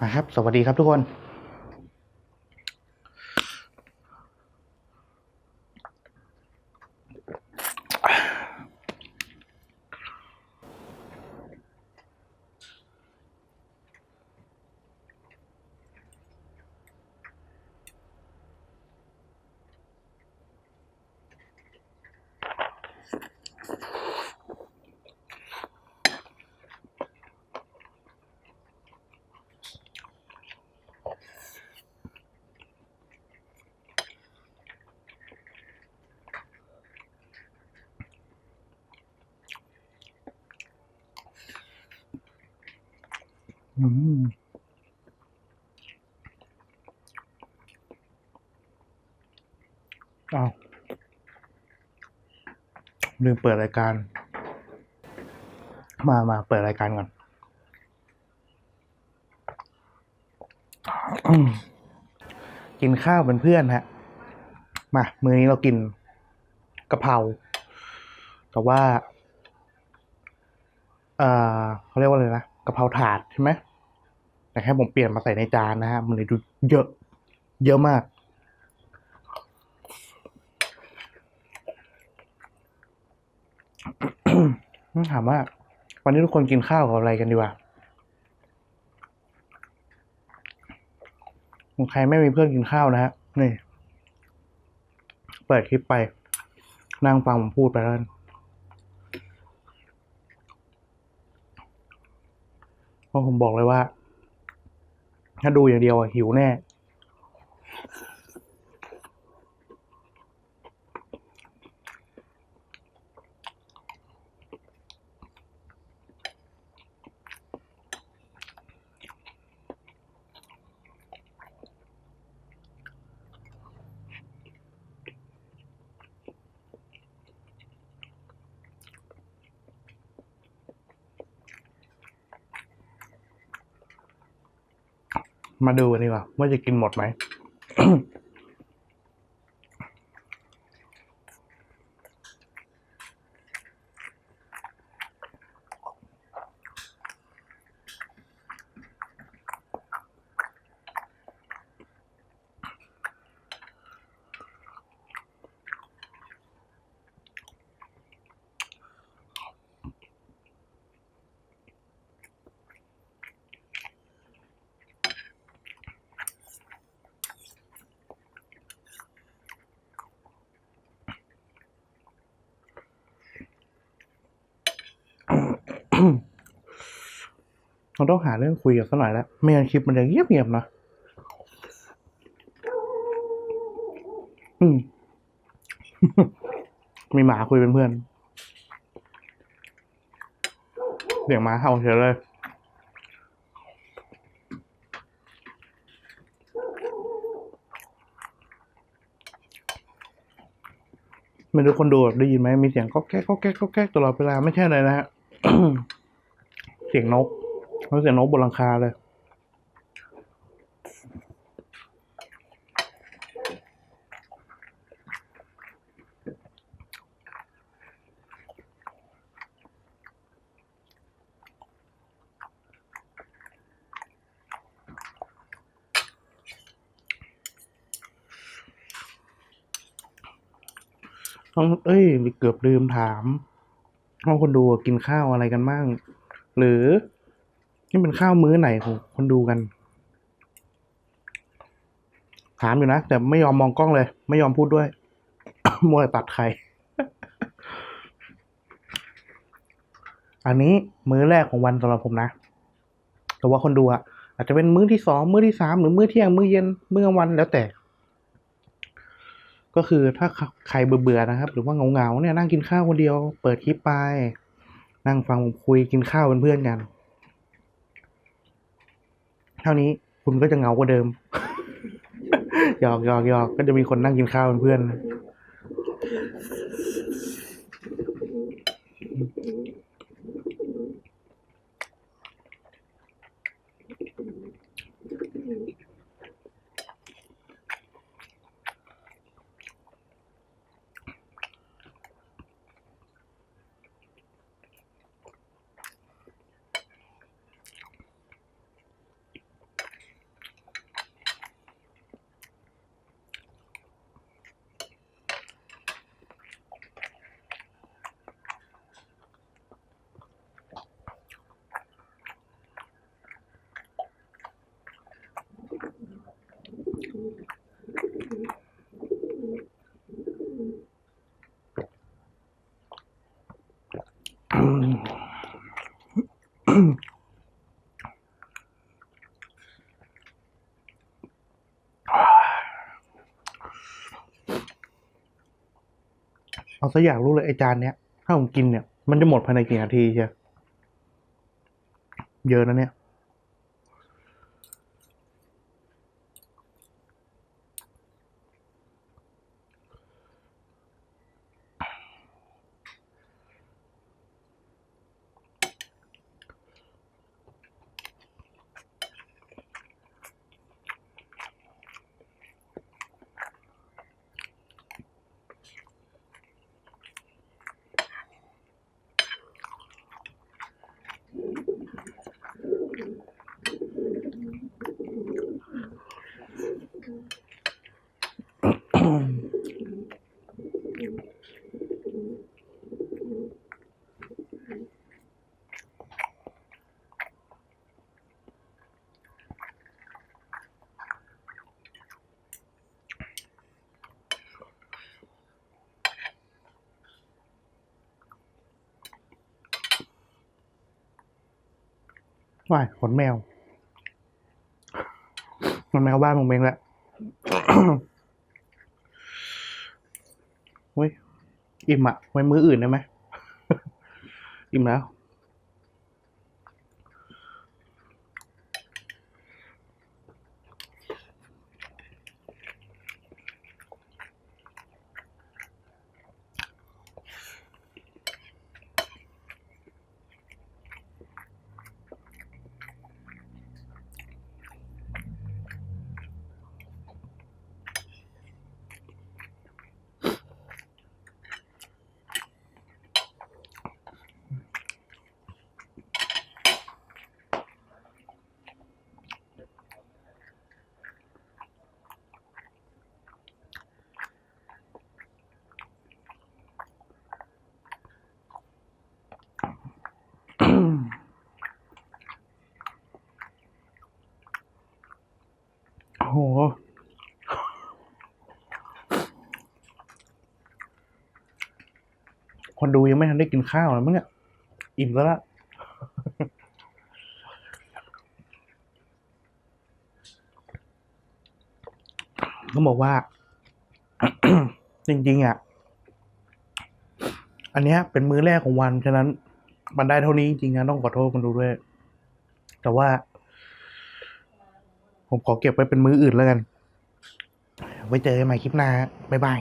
มาครับ สวัสดีครับทุกคน อืมอ้าวลืมเปิดรายการ มามาเปิดรายการก่อนกินข้าวเป็นเพื่อนฮะ มา มื้อนี้เรากินกะเพรา แต่ว่า เอ่อเขาเรียกว่าอะไรนะกะเพราถาดใช่ไหม แต่แค่ผมเปลี่ยนมาใส่ในจานนะฮะมันเลยดูเยอะ เยอะมากถามว่า วันนี้ทุกคนกินข้าวกับอะไรกันดีวะใครไม่มีเพื่อนกินข้าวนะฮะนี่ เปิดคลิปไป นั่งฟังผมพูดไปแล้วเพราะผมบอกเลยว่า ถ้าดูอย่างเดียวอะหิวแน่ มาดูกันดีกว่าว่าจะกินหมดไหม เราต้องหาเรื่องคุยกันสักหน่อยแล้วไม่งั้นคลิปมันจะเงียบเงียบๆนะอืมมีหมาคุยเป็นเพื่อนเสียงหมาเห่าเฉยเลยไม่รู้คนดูได้ยินไหมมีเสียงก็แก๊กก็แก๊กก็แก๊กตลอดเวลาไม่ใช่อะไรนะฮะ เสียงนกเสียงนกบนหลังคาเลยต้องเอ้ยเกือบลืมถาม ว่าคนดูกินข้าวอะไรกันบ้าง หรือนี่เป็นข้าวมื้อไหนของคนดูกัน ถามอยู่นะ แต่ไม่ยอมมองกล้องเลย ไม่ยอมพูดด้วย มัวแต่ตัดใคร อันนี้มื้อแรกของวันสำหรับผมนะ แต่ว่าคนดูอะอาจจะเป็นมื้อที่สองมื้อที่สามหรือมื้อเที่ยงมื้อเย็นมื้อกลางวันแล้วแต่ ก็คือถ้าใครเบื่อๆนะครับ หรือว่าเหงาๆเนี่ยนั่งกินข้าวคนเดียว เปิดคลิปไป นั่งฟังผมคุยกินข้าวเป็นเพื่อนกัน เท่านี้คุณก็จะเหงากว่าเดิมหยอกหยอกหยอกก็จะมีคนนั่งกินข้าวเป็นเพื่อน เอาซะอยากรู้เลยไอจานเนี้ย ถ้าผมกินเนี่ย มันจะหมดภายในกี่นาทีใช่เยอะนะเนี่ย ว่ายขนแมวมันแมวบ้านผมเองแหละเฮ้ยอิ่มอะไว้มื้ออื่นได้ไหมอิ่มแล้ว โอ้โห คนดูยังไม่ทันได้กินข้าวเลยมั้งเนี่ย อิ่มแล้วละต้องบอกว่า จริง ๆ อะ อันเนี้ย เป็นมื้อแรกของวัน ฉะนั้น มันได้เท่านี้จริงๆนะต้องขอโทษคนดูด้วย แต่ว่า ผมขอเก็บไว้เป็นมื้ออื่นแล้วกัน ไว้เจอกันใหม่คลิปหน้าบ๊ายบาย